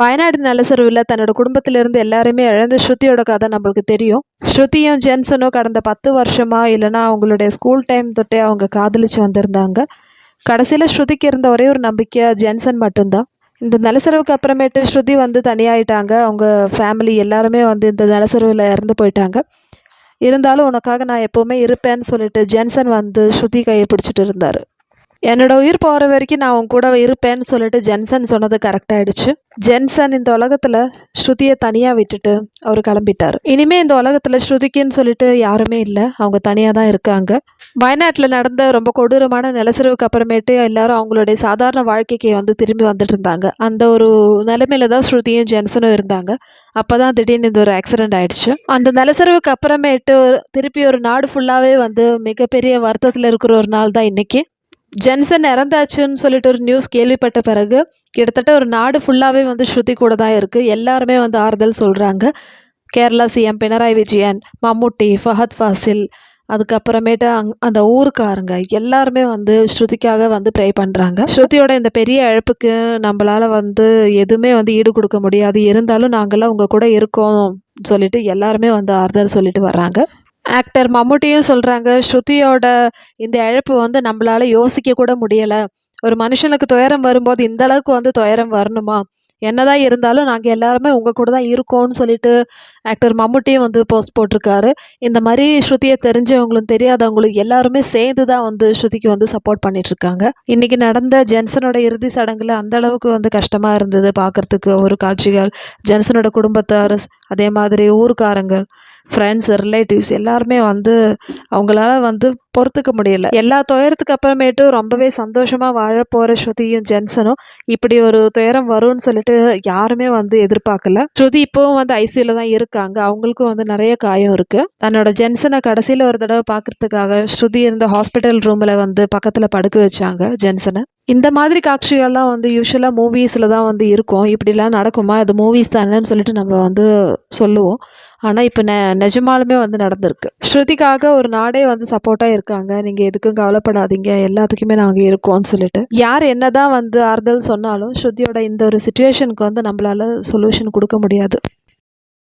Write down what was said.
வயநாடு நிலச்சரிவில் தன்னோட குடும்பத்திலிருந்து எல்லாருமே இழந்த ஸ்ருதியோட கதை நம்மளுக்கு தெரியும். ஸ்ருதியும் ஜென்சனும் கடந்த பத்து வருஷமாக இல்லைனா அவங்களுடைய ஸ்கூல் டைம் தொட்டே அவங்க காதலிச்சு வந்திருந்தாங்க. கடைசியில் ஸ்ருதிக்கு இருந்த ஒரே ஒரு நம்பிக்கையாக ஜென்சன் மட்டும்தான். இந்த நிலச்சரிவுக்கு அப்புறமேட்டு ஸ்ருதி வந்து தனியாயிட்டாங்க. அவங்க ஃபேமிலி எல்லாருமே வந்து இந்த நிலச்சரிவில் இறந்து போயிட்டாங்க. இருந்தாலும் உனக்காக நான் எப்போவுமே இருப்பேன்னு சொல்லிட்டு ஜென்சன் வந்து ஸ்ருதி கையை பிடிச்சிட்டு இருந்தார். என்னோட உயிர் போகிற வரைக்கும் நான் உன் கூட இருப்பேன்னு சொல்லிட்டு ஜென்சன் சொன்னது கரெக்டாகிடுச்சு ஜென்சன் இந்த உலகத்தில் ஸ்ருதியை தனியாக விட்டுட்டு அவர் கிளம்பிட்டார். இனிமேல் இந்த உலகத்தில் ஸ்ருதிக்குன்னு சொல்லிட்டு யாருமே இல்லை. அவங்க தனியாக தான் இருக்காங்க. வயநாட்டில் நடந்த ரொம்ப கொடூரமான நிலச்சரிவுக்கு அப்புறமேட்டு எல்லாரும் அவங்களுடைய சாதாரண வாழ்க்கைக்கு வந்து திரும்பி வந்துட்டு இருந்தாங்க. அந்த ஒரு நிலைமையில தான் ஸ்ருதியும் ஜென்சனும் இருந்தாங்க. அப்போ தான் திடீர்னு இந்த ஒரு ஆக்சிடென்ட் ஆயிடுச்சு. அந்த நிலச்சரிவுக்கு அப்புறமேட்டு திருப்பி ஒரு நாடு ஃபுல்லாகவே வந்து மிகப்பெரிய வருத்தத்தில் இருக்கிற ஒரு நாள் தான் இன்னைக்கு. ஜென்சன் இறந்தாச்சுன்னு சொல்லிட்டு ஒரு நியூஸ் கேள்விப்பட்ட பிறகு கிட்டத்தட்ட ஒரு நாடு ஃபுல்லாகவே வந்து ஸ்ருதி கூட தான் இருக்குது எல்லாருமே வந்து ஆறுதல் சொல்கிறாங்க கேரளா சிஎம் பினராயி விஜயன் மம்முட்டி ஃபஹத் ஃபாசில் அதுக்கப்புறமேட்டு அங் அந்த ஊருக்காரங்க எல்லாருமே வந்து ஸ்ருதிக்காக வந்து ப்ரே பண்ணுறாங்க ஸ்ருதியோட இந்த பெரிய இழப்புக்கு நம்மளால் வந்து எதுவுமே வந்து ஈடு கொடுக்க முடியாது. இருந்தாலும் நாங்கள்லாம் உங்கள் கூட இருக்கோம் சொல்லிட்டு எல்லாருமே வந்து ஆறுதல் சொல்லிட்டு வர்றாங்க. ஆக்டர் மம்முட்டியும் சொல்கிறாங்க ஸ்ருதியோட இந்த இழப்பு வந்து நம்மளால யோசிக்க கூட முடியலை. ஒரு மனுஷனுக்கு துயரம் வரும்போது இந்த அளவுக்கு வந்து துயரம் வரணுமா? என்னதான் இருந்தாலும் நாங்கள் எல்லாருமே உங்கள் கூட தான் இருக்கோம்னு சொல்லிட்டு ஆக்டர் மம்முட்டியும் வந்து போஸ்ட் போட்டிருக்காரு. இந்த மாதிரி ஸ்ருதியை தெரிஞ்சவங்களும் தெரியாதவங்களும் எல்லாருமே சேர்ந்து தான் வந்து ஸ்ருதிக்கு வந்து சப்போர்ட் பண்ணிட்டு இருக்காங்க நடந்த ஜென்சனோட இறுதி சடங்குல அந்த அளவுக்கு வந்து கஷ்டமாக இருந்தது பார்க்கறதுக்கு ஒரு காட்சிகள் ஜென்சனோட குடும்பத்தார் அதே மாதிரி ஊர்க்காரங்கள். ஃப்ரெண்ட்ஸ் ரிலேட்டிவ்ஸ் எல்லாருமே வந்து அவங்களால வந்து பொறுத்துக்க முடியல. எல்லா துயரத்துக்கு அப்புறமேட்டு ரொம்பவே சந்தோஷமாக வாழ போகிற ஸ்ருதியும் ஜென்சனும் இப்படி ஒரு துயரம் வரும்னு சொல்லிட்டு யாருமே வந்து எதிர்பார்க்கல. ஸ்ருதி இப்போவும் வந்து ஐசியூல தான் இருக்காங்க. அவங்களுக்கும் வந்து நிறைய காயம் இருக்கு. தன்னோட ஜென்சனை கடைசியில் ஒரு தடவை பார்க்கறதுக்காக ஸ்ருதி இருந்த ஹாஸ்பிட்டல் ரூமில் வந்து பக்கத்தில் படுக்க வச்சாங்க ஜென்சனை. இந்த மாதிரி காட்சிகள்லாம் வந்து யூஸ்வலாக மூவிஸில் தான் வந்து இருக்கும். இப்படிலாம் நடக்குமா? அது மூவிஸ் தானேன்னு சொல்லிட்டு நம்ம வந்து சொல்லுவோம். ஆனால் இப்போ நெ நிஜமாலுமே வந்து நடந்திருக்கு. ஸ்ருதிக்காக ஒரு நாடே வந்து சப்போர்ட்டாக இருக்காங்க. நீங்கள் எதுக்கும் கவலைப்படாதீங்க. எல்லாத்துக்குமே நாங்கள் இருக்கோம்னு சொல்லிட்டு. யார் என்ன தான் வந்து ஆறுதல் சொன்னாலும் ஸ்ருதியோட இந்த ஒரு சுச்சுவேஷனுக்கு வந்து நம்மளால் சொல்யூஷன் கொடுக்க முடியாது.